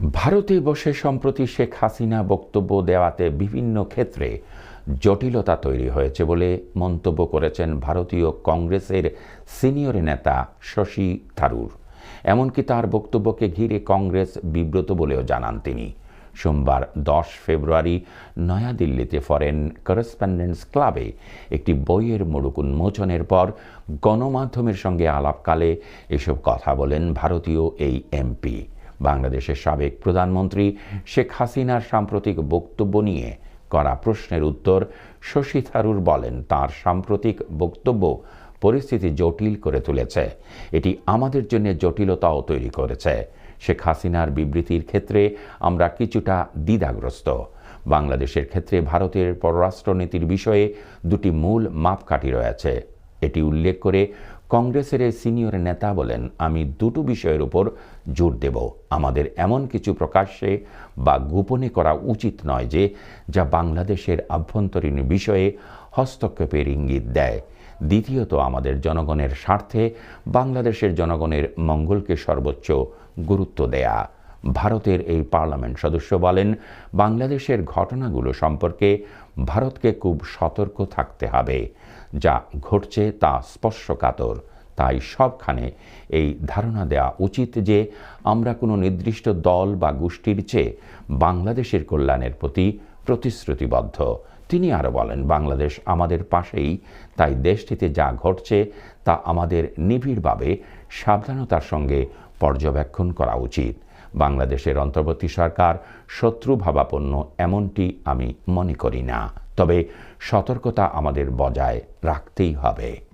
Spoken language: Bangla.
ভারতে বসে সম্প্রতি শেখ হাসিনা বক্তব্য দেওয়াতে বিভিন্ন ক্ষেত্রে জটিলতা তৈরি হয়েছে বলে মন্তব্য করেছেন ভারতীয় কংগ্রেসের সিনিয়র নেতা শশী থারুর। এমনকি তার বক্তব্যকে ঘিরে কংগ্রেস বিব্রত বলেও জানান তিনি। সোমবার দশ ফেব্রুয়ারি নয়াদিল্লিতে ফরেন করেসপন্ডেন্স ক্লাবে একটি বইয়ের মোড়ক উন্মোচনের পর গণমাধ্যমের সঙ্গে আলাপকালে এসব কথা বলেন ভারতীয় এই এমপি। বাংলাদেশের সাবেক প্রধানমন্ত্রী শেখ হাসিনার সাম্প্রতিক বক্তব্য নিয়ে করা প্রশ্নের উত্তর শশী থারুর বলেন, তার সাম্প্রতিক বক্তব্য পরিস্থিতি জটিল করে তুলেছে। এটি আমাদের জন্য জটিলতাও তৈরি করেছে। শেখ হাসিনার বিবৃতির ক্ষেত্রে আমরা কিছুটা দ্বিধাগ্রস্ত। বাংলাদেশের ক্ষেত্রে ভারতের পররাষ্ট্রনীতির বিষয়ে দুটি মূল মাপকাঠি রয়েছে। এটি উল্লেখ করে কংগ্রেসের এই সিনিয়র নেতা বলেন, আমি দুটো বিষয়ের উপর জোর দেব। আমাদের এমন কিছু প্রকাশ্যে বা গোপনে করা উচিত নয় যে, যা বাংলাদেশের আভ্যন্তরীণ বিষয়ে হস্তক্ষেপের ইঙ্গিত দেয়। দ্বিতীয়ত, আমাদের জনগণের স্বার্থে বাংলাদেশের জনগণের মঙ্গলকে সর্বোচ্চ গুরুত্ব দেয়া। ভারতের এই পার্লামেন্ট সদস্য বলেন, বাংলাদেশের ঘটনাগুলো সম্পর্কে ভারতকে খুব সতর্ক থাকতে হবে। যা ঘটছে তা স্পর্শকাতর। তাই সবখানে এই ধারণা দেওয়া উচিত যে আমরা কোনো নির্দিষ্ট দল বা গোষ্ঠীর চেয়ে বাংলাদেশের কল্যাণের প্রতি প্রতিশ্রুতিবদ্ধ। তিনি আরও বলেন, বাংলাদেশ আমাদের পাশেই, তাই দেশটিতে যা ঘটছে তা আমাদের নিবিড়ভাবে সাবধানতার সঙ্গে পর্যবেক্ষণ করা উচিত। বাংলাদেশের অন্তর্বর্তী সরকার শত্রু ভাবাপন্ন এমনটি আমি মনে করি না। তবে সতর্কতা আমাদের বজায় রাখতেই হবে।